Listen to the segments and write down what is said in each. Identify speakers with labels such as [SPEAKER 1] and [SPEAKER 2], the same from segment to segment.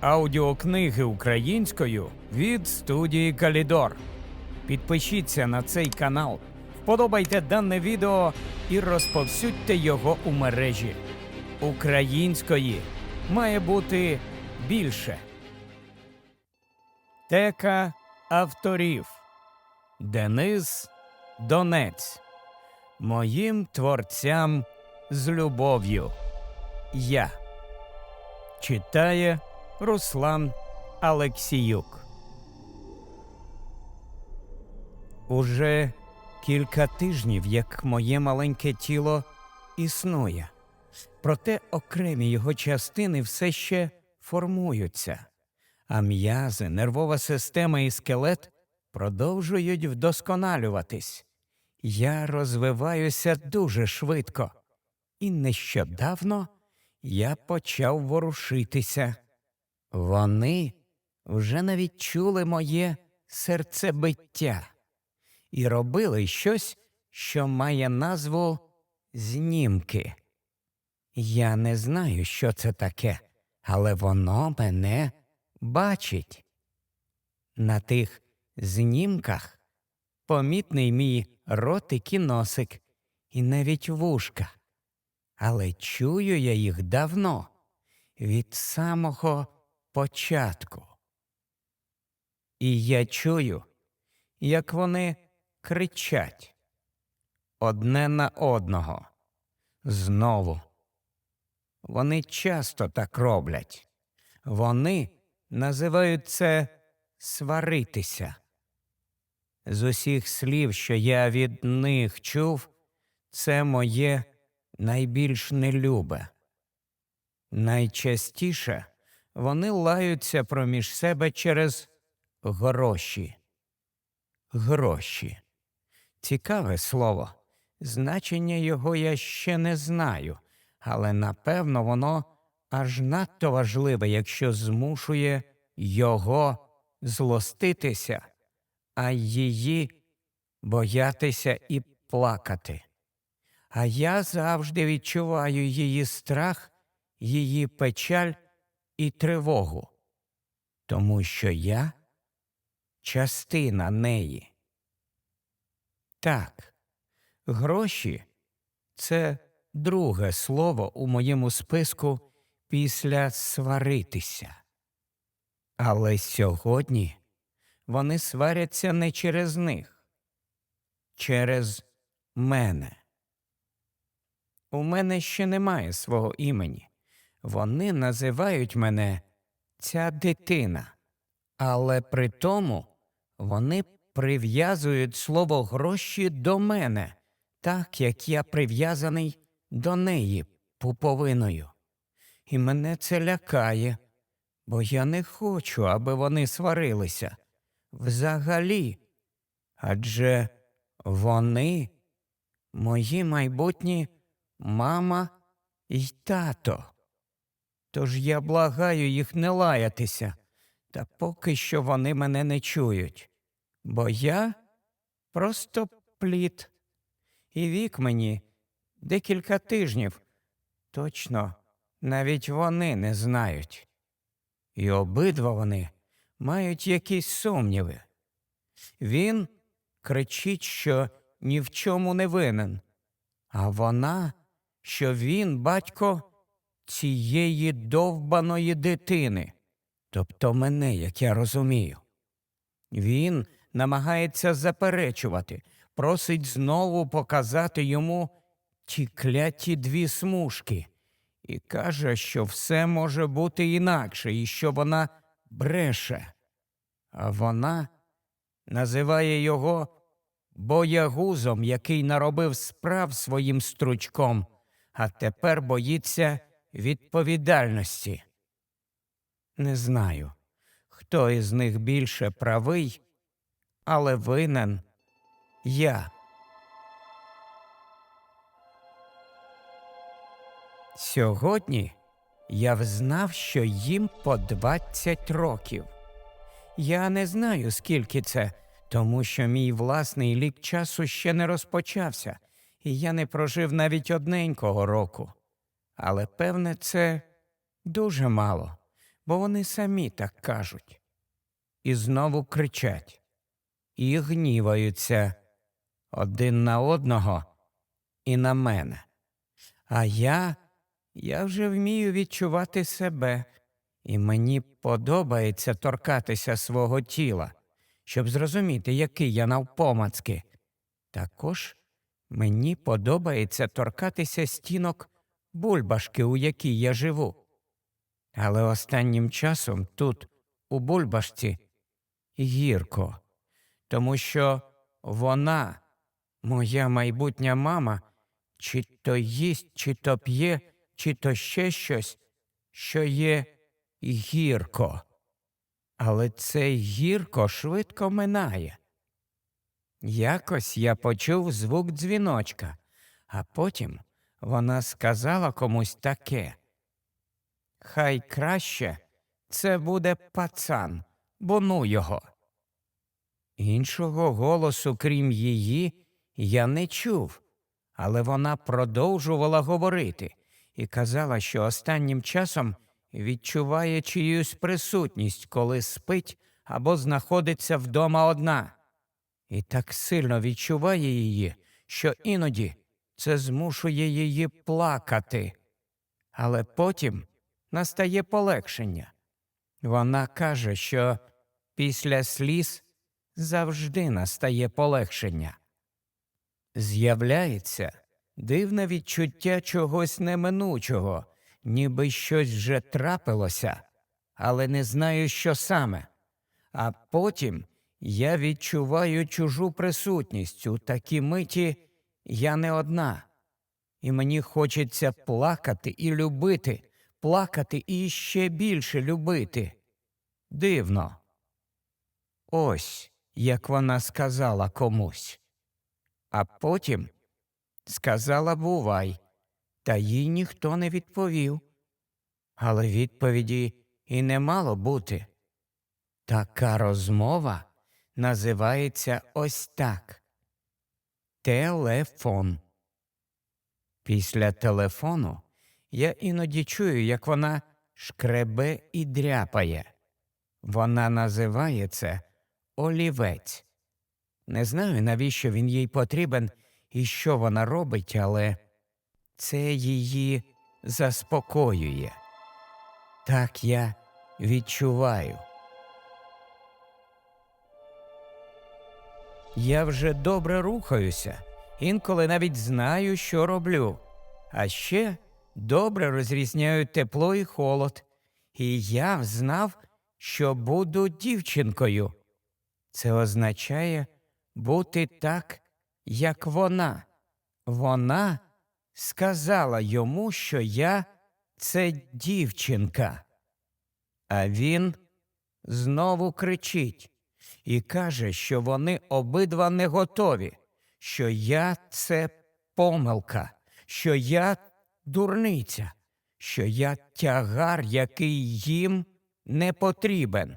[SPEAKER 1] Аудіокниги українською від студії Калідор. Підпишіться на цей канал, вподобайте дане відео і розповсюдьте його у мережі. Української має бути більше. Тека авторів Денис Донець. Моїм творцям з любов'ю. Я. Читає Руслан Алексіюк. Уже кілька тижнів, як моє маленьке тіло існує. Проте окремі його частини все ще формуються, а м'язи, нервова система і скелет продовжують вдосконалюватись. Я розвиваюся дуже швидко, і нещодавно я почав ворушитися. Вони вже навіть чули моє серцебиття і робили щось, що має назву знімки. Я не знаю, що це таке, але воно мене бачить. На тих знімках помітний мій ротик і носик, і навіть вушка. Але чую я їх давно, від самого початку. І я чую, як вони кричать одне на одного. Знову. Вони часто так роблять. Вони називають це сваритися. З усіх слів, що я від них чув, це моє найбільш нелюбе. Найчастіше вони лаються проміж себе через гроші. Гроші. Цікаве слово. Значення його я ще не знаю, але напевно воно аж надто важливе, якщо змушує його злоститися, а її боятися і плакати. А я завжди відчуваю її страх, її печаль і тривогу, тому що я частина неї. Так, гроші це друге слово у моєму списку після сваритися. Але сьогодні вони сваряться не через них, через мене. У мене ще немає свого імені. Вони називають мене ця дитина, але при тому вони прив'язують слово гроші до мене, так як я прив'язаний до неї пуповиною. І мене це лякає, бо я не хочу, аби вони сварилися. Взагалі. Адже вони мої майбутні мама і тато. Тож я благаю їх не лаятися, та поки що вони мене не чують, бо я просто плід, і вік мені декілька тижнів. Точно, навіть вони не знають. І обидва вони мають якісь сумніви. Він кричить, що ні в чому не винен, а вона, що він батько цієї довбаної дитини, тобто мене, як я розумію. Він намагається заперечувати, просить знову показати йому ті кляті дві смужки, і каже, що все може бути інакше, і що вона бреше. А вона називає його боягузом, який наробив справ своїм стручком, а тепер боїться відповідальності. Не знаю, хто із них більше правий, але винен я. Сьогодні я взнав, що їм по 20 років. Я не знаю, скільки це, тому що мій власний лік часу ще не розпочався, і я не прожив навіть одненького року. Але певне, це дуже мало, бо вони самі так кажуть. І знову кричать і гніваються один на одного і на мене. А я, я вже вмію відчувати себе, і мені подобається торкатися свого тіла, щоб зрозуміти, який я навпомацки. Також мені подобається торкатися стінок бульбашки, у якій я живу. Але останнім часом тут, у бульбашці, гірко, тому що вона, моя майбутня мама, чи то їсть, чи то п'є, чи то ще щось, що є гірко. Але це гірко швидко минає. Якось я почув звук дзвіночка, а потім вона сказала комусь таке. Хай краще це буде пацан, бо ну його. Іншого голосу, крім її, я не чув, але вона продовжувала говорити і казала, що останнім часом відчуває чиюсь присутність, коли спить або знаходиться вдома одна, і так сильно відчуває її, що іноді це змушує її плакати. Але потім настає полегшення. Вона каже, що після сліз завжди настає полегшення. З'являється дивне відчуття чогось неминучого, ніби щось вже трапилося, але не знаю, що саме. А потім я відчуваю чужу присутність у такій миті я не одна, і мені хочеться плакати і любити, плакати і ще більше любити. Дивно. Ось як вона сказала комусь. А потім сказала бувай, та їй ніхто не відповів. Але відповіді і не мало бути. Така розмова називається ось так телефон. Після телефону я іноді чую, як вона шкребе і дряпає. Вона називає це олівець. Не знаю, навіщо він їй потрібен і що вона робить, але це її заспокоює. Так я відчуваю. Я вже добре рухаюся, інколи навіть знаю, що роблю. А ще добре розрізняю тепло і холод. І я знав, що буду дівчинкою. Це означає бути так, як вона. Вона сказала йому, що я це дівчинка. А він знову кричить і каже, що вони обидва не готові, що я це помилка, що я дурниця, що я тягар, який їм не потрібен,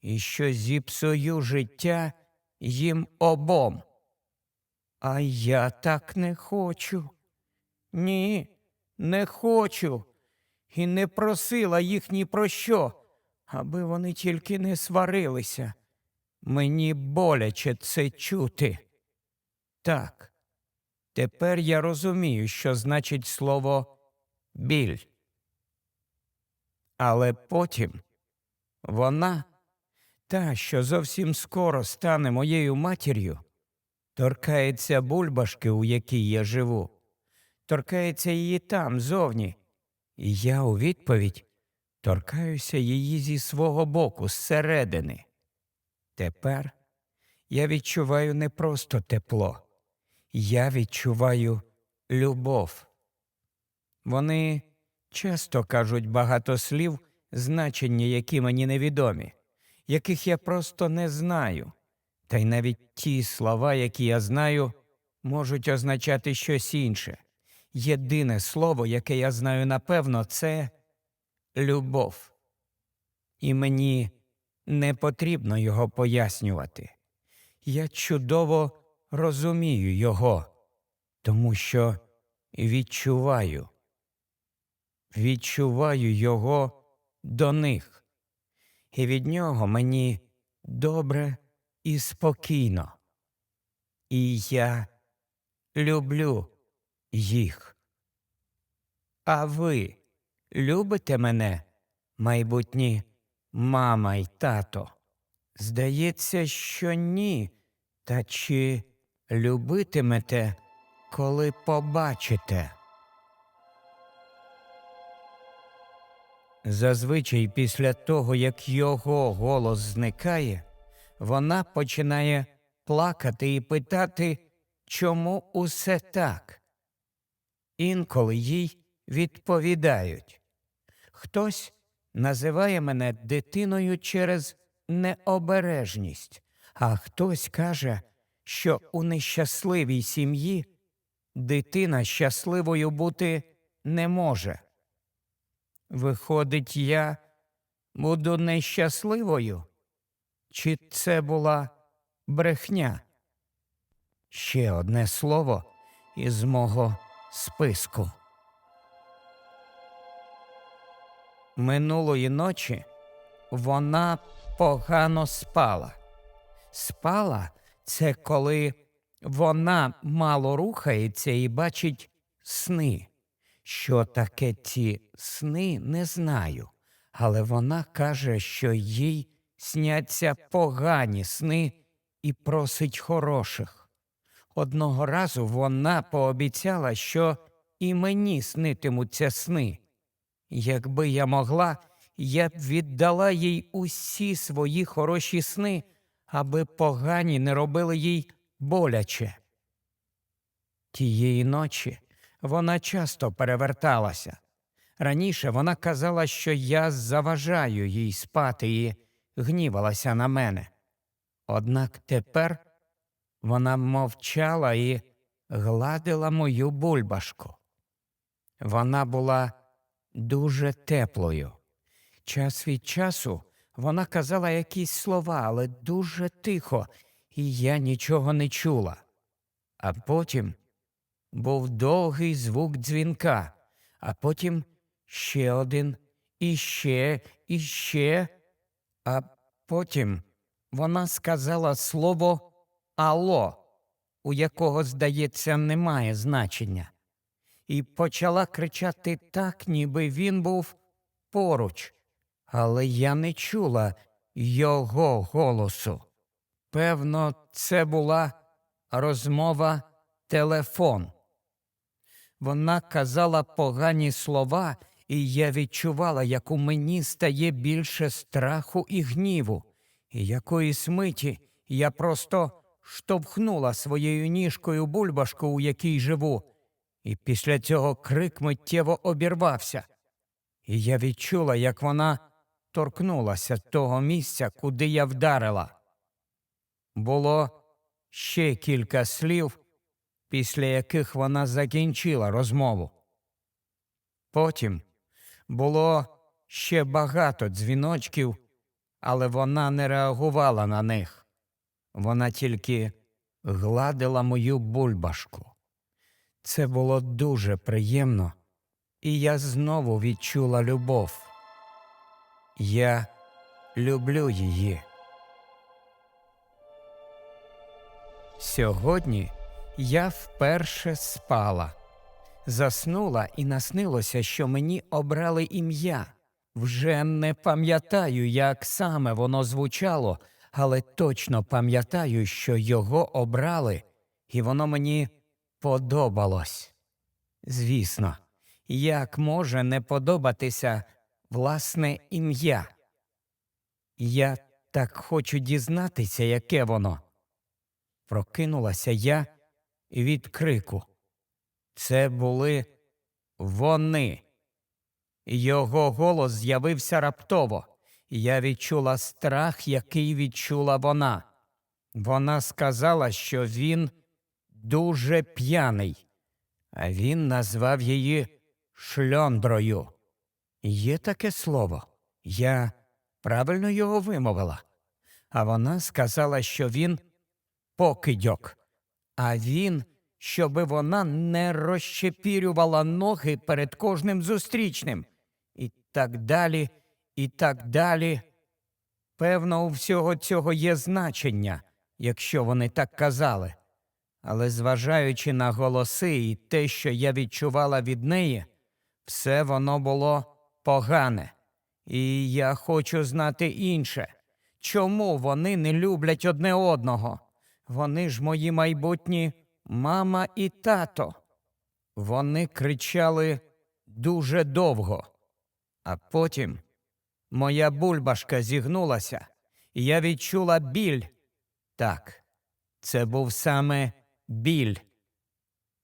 [SPEAKER 1] і що зіпсую життя їм обом. А я так не хочу. Ні, не хочу. І не просила їх ні про що, аби вони тільки не сварилися. Мені боляче це чути. Так, тепер я розумію, що значить слово біль. Але потім вона, та, що зовсім скоро стане моєю матір'ю, торкається бульбашки, у якій я живу, торкається її там, зовні, і я у відповідь торкаюся її зі свого боку, зсередини. Тепер я відчуваю не просто тепло, я відчуваю любов. Вони часто кажуть багато слів, значення, які мені невідомі, яких я просто не знаю, та й навіть ті слова, які я знаю, можуть означати щось інше. Єдине слово, яке я знаю напевно, це любов. І мені не потрібно його пояснювати. Я чудово розумію його. тому що відчуваю, відчуваю його до них, і від нього мені добре і спокійно. І я люблю їх. А ви любите мене, майбутні мама й тато? Здається, що ні. Та чи любитимете, коли побачите? Зазвичай після того, як його голос зникає, вона починає плакати і питати, чому усе так. Інколи їй відповідають хтось називає мене дитиною через необережність, а хтось каже, що у нещасливій сім'ї дитина щасливою бути не може. Виходить, я буду нещасливою? Чи це була брехня? Ще одне слово із мого списку. Минулої ночі вона погано спала. Спала це коли вона мало рухається і бачить сни. Що таке ці сни, не знаю, але вона каже, що їй сняться погані сни і просить хороших. Одного разу вона пообіцяла, що і мені снитимуться сни. Якби я могла, я б віддала їй усі свої хороші сни, аби погані не робили їй боляче. Тієї ночі вона часто переверталася. Раніше вона казала, що я заважаю їй спати і гнівалася на мене. Однак тепер вона мовчала і гладила мою бульбашку. Вона була дуже теплою. Час від часу вона казала якісь слова, але дуже тихо, і я нічого не чула. А потім був довгий звук дзвінка, а потім ще один, і ще, і ще. А потім вона сказала слово Ало, у якого, здається, немає значення, і почала кричати так, ніби він був поруч, але я не чула його голосу. Певно, це була розмова телефон. Вона казала погані слова, і я відчувала, як у мені стає більше страху і гніву, і якоїсь миті я просто штовхнула своєю ніжкою бульбашку, у якій живу, і після цього крик миттєво обірвався. І я відчула, як вона торкнулася того місця, куди я вдарила. Було ще кілька слів, після яких вона закінчила розмову. Потім було ще багато дзвіночків, але вона не реагувала на них. Вона тільки гладила мою бульбашку. Це було дуже приємно, і я знову відчула любов. Я люблю її. Сьогодні я вперше спала. Заснула і наснилося, що мені обрали ім'я. Вже не пам'ятаю, як саме воно звучало, але точно пам'ятаю, що його обрали, і воно мені подобалось. Звісно, як може не подобатися власне ім'я? Я так хочу дізнатися, яке воно. Прокинулася я від крику. Це були вони. Його голос з'явився раптово. Я відчула страх, який відчула вона. Вона сказала, що він дуже п'яний, а він назвав її шльондрою. Є таке слово. Я правильно його вимовила. А вона сказала, що він покидьок, а він щоби вона не розщепірювала ноги перед кожним зустрічним. І так далі, і так далі. Певно, у всього цього є значення, якщо вони так казали. Але зважаючи на голоси і те, що я відчувала від неї, все воно було погане. І я хочу знати інше. Чому вони не люблять одне одного? Вони ж мої майбутні мама і тато. Вони кричали дуже довго, а потім моя бульбашка зігнулася, і я відчула біль. Так, це був саме біль.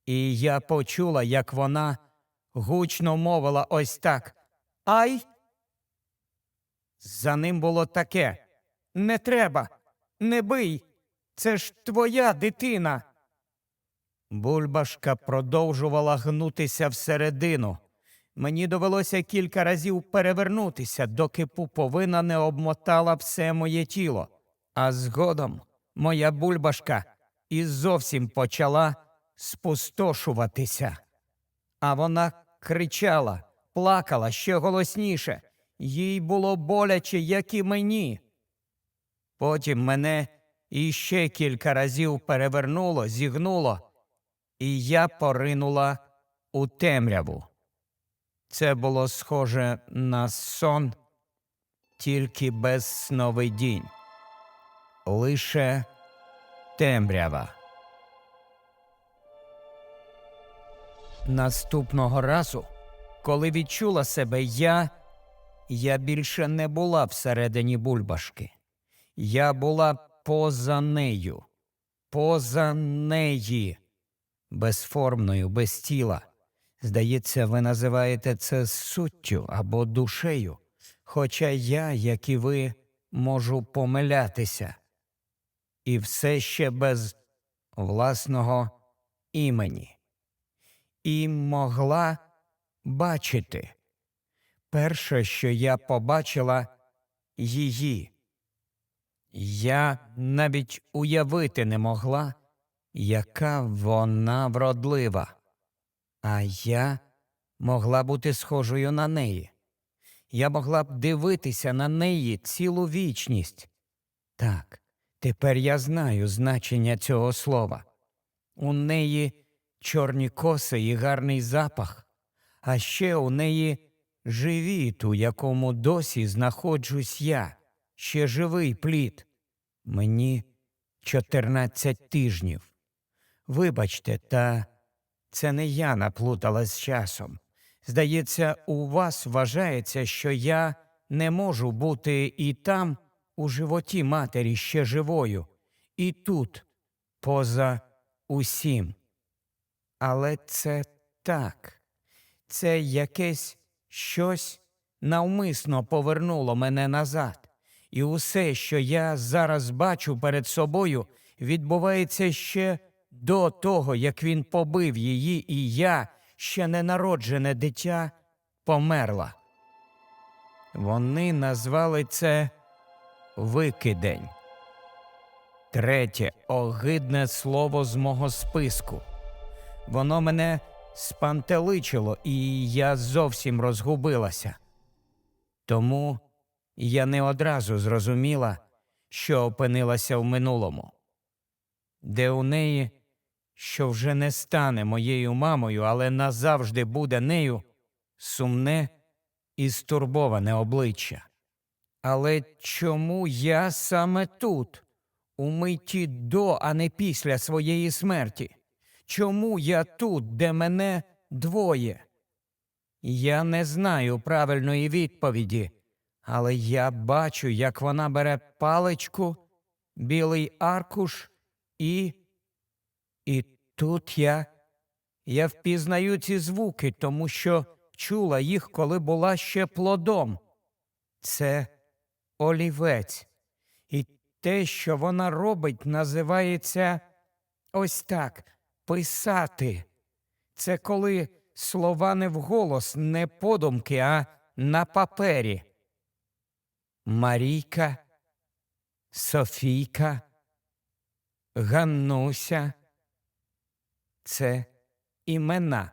[SPEAKER 1] І я почула, як вона гучно мовила ось так Ай. За ним було таке Не треба, не бий. Це ж твоя дитина. Бульбашка продовжувала гнутися всередину. Мені довелося кілька разів перевернутися, доки пуповина не обмотала все моє тіло. А згодом моя бульбашка і зовсім почала спустошуватися. А вона кричала, плакала ще голосніше. Їй було боляче, як і мені. Потім мене іще кілька разів перевернуло, зігнуло, і я поринула у темряву. Це було схоже на сон, тільки без сновидінь. Лише темрява. Наступного разу, коли відчула себе я, я більше не була всередині бульбашки. Я була поза нею, поза неї, безформною, без тіла. Здається, ви називаєте це суттю або душею, хоча я, як і ви, можу помилятися. І все ще без власного імені. І могла бачити. Перше, що я побачила її. Я навіть уявити не могла, яка вона вродлива, а я могла бути схожою на неї. Я могла б дивитися на неї цілу вічність. Так, тепер я знаю значення цього слова. У неї чорні коси і гарний запах, а ще у неї живіт, у якому досі знаходжусь я, ще живий плід. Мені 14 тижнів. Вибачте, та це не я наплутала з часом. Здається, у вас вважається, що я не можу бути і там, у животі матері ще живою, і тут, поза усім. Але це так, це якесь щось навмисно повернуло мене назад, і усе, що я зараз бачу перед собою, відбувається ще до того, як він побив її, і я, ще ненароджене дитя, померла. Вони назвали це Викидень. Третє огидне слово з мого списку. Воно мене спантеличило, і я зовсім розгубилася. Тому я не одразу зрозуміла, що опинилася в минулому, де у неї, що вже не стане моєю мамою, але назавжди буде нею, сумне і стурбоване обличчя. Але чому я саме тут, у миті до, а не після своєї смерті? Чому я тут, де мене двоє? Я не знаю правильної відповіді, але я бачу, як вона бере паличку, білий аркуш і. І тут я. Я впізнаю ці звуки, тому що чула їх, коли була ще плодом. Це олівець. І те, що вона робить, називається ось так писати. Це коли слова не вголос, не подумки, а на папері. Марійка, Софійка, Ганнуся. Це імена.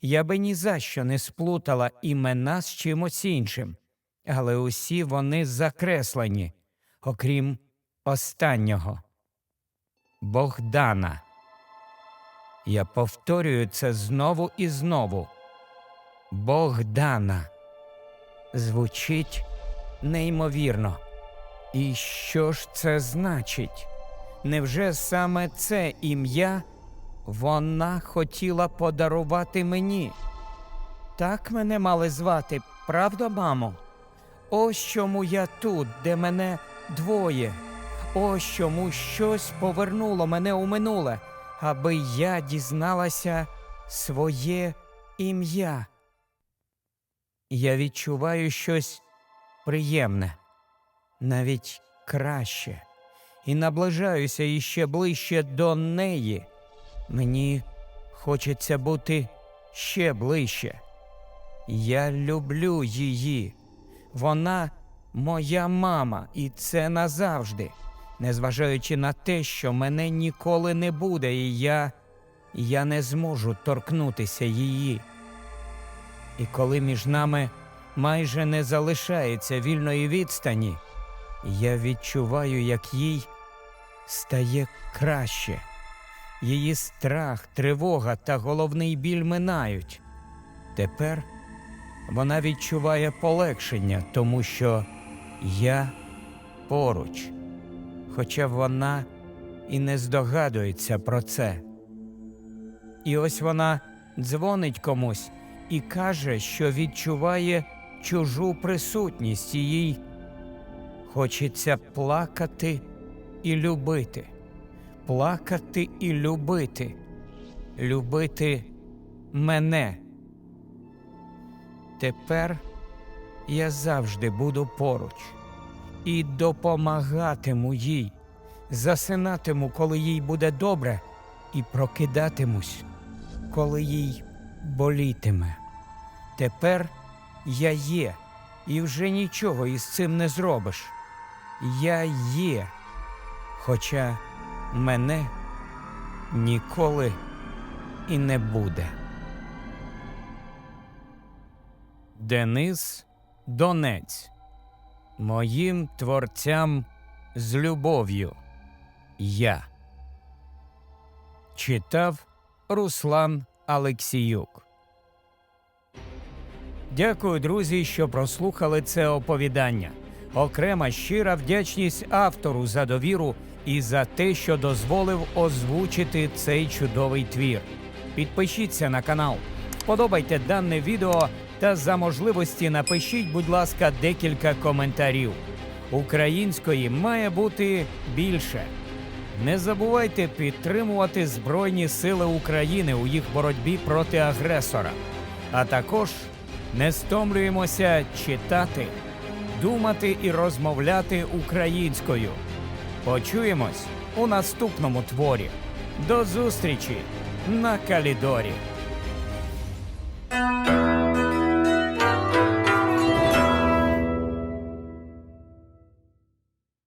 [SPEAKER 1] Я би ні за що не сплутала імена з чимось іншим, але усі вони закреслені, окрім останнього Богдана. Я повторюю це знову і знову. Богдана. Звучить неймовірно. І що ж це значить? Невже саме це ім'я вона хотіла подарувати мені? Так мене мали звати, правда, мамо? Ось чому я тут, де мене двоє. Ось чому щось повернуло мене у минуле, аби я дізналася своє ім'я. Я відчуваю щось приємне, навіть краще, і наближаюся іще ближче до неї. Мені хочеться бути ще ближче. Я люблю її. Вона моя мама, і це назавжди, незважаючи на те, що мене ніколи не буде, і я, я не зможу торкнутися її. І коли між нами майже не залишається вільної відстані, я відчуваю, як їй стає краще. Її страх, тривога та головний біль минають. Тепер вона відчуває полегшення, тому що я поруч, хоча вона і не здогадується про це. І ось вона дзвонить комусь і каже, що відчуває чужу присутність і їй хочеться плакати і любити, плакати і любити, любити мене. Тепер я завжди буду поруч і допомагатиму їй, засинатиму, коли їй буде добре, і прокидатимусь, коли їй болітиме. Тепер я є, і вже нічого із цим не зробиш. Я є, хоча мене ніколи і не буде. Денис Донець. Моїм творцям з любов'ю. Я. Читав Руслан Алексіюк. Дякую, друзі, що прослухали це оповідання. Окрема щира вдячність автору за довіру і за те, що дозволив озвучити цей чудовий твір. Підпишіться на канал, вподобайте дане відео та за можливості напишіть, будь ласка, декілька коментарів. Української має бути більше. Не забувайте підтримувати Збройні Сили України у їх боротьбі проти агресора. А також не стомлюємося читати, думати і розмовляти українською. Почуємось у наступному творі. До зустрічі на Калідорі.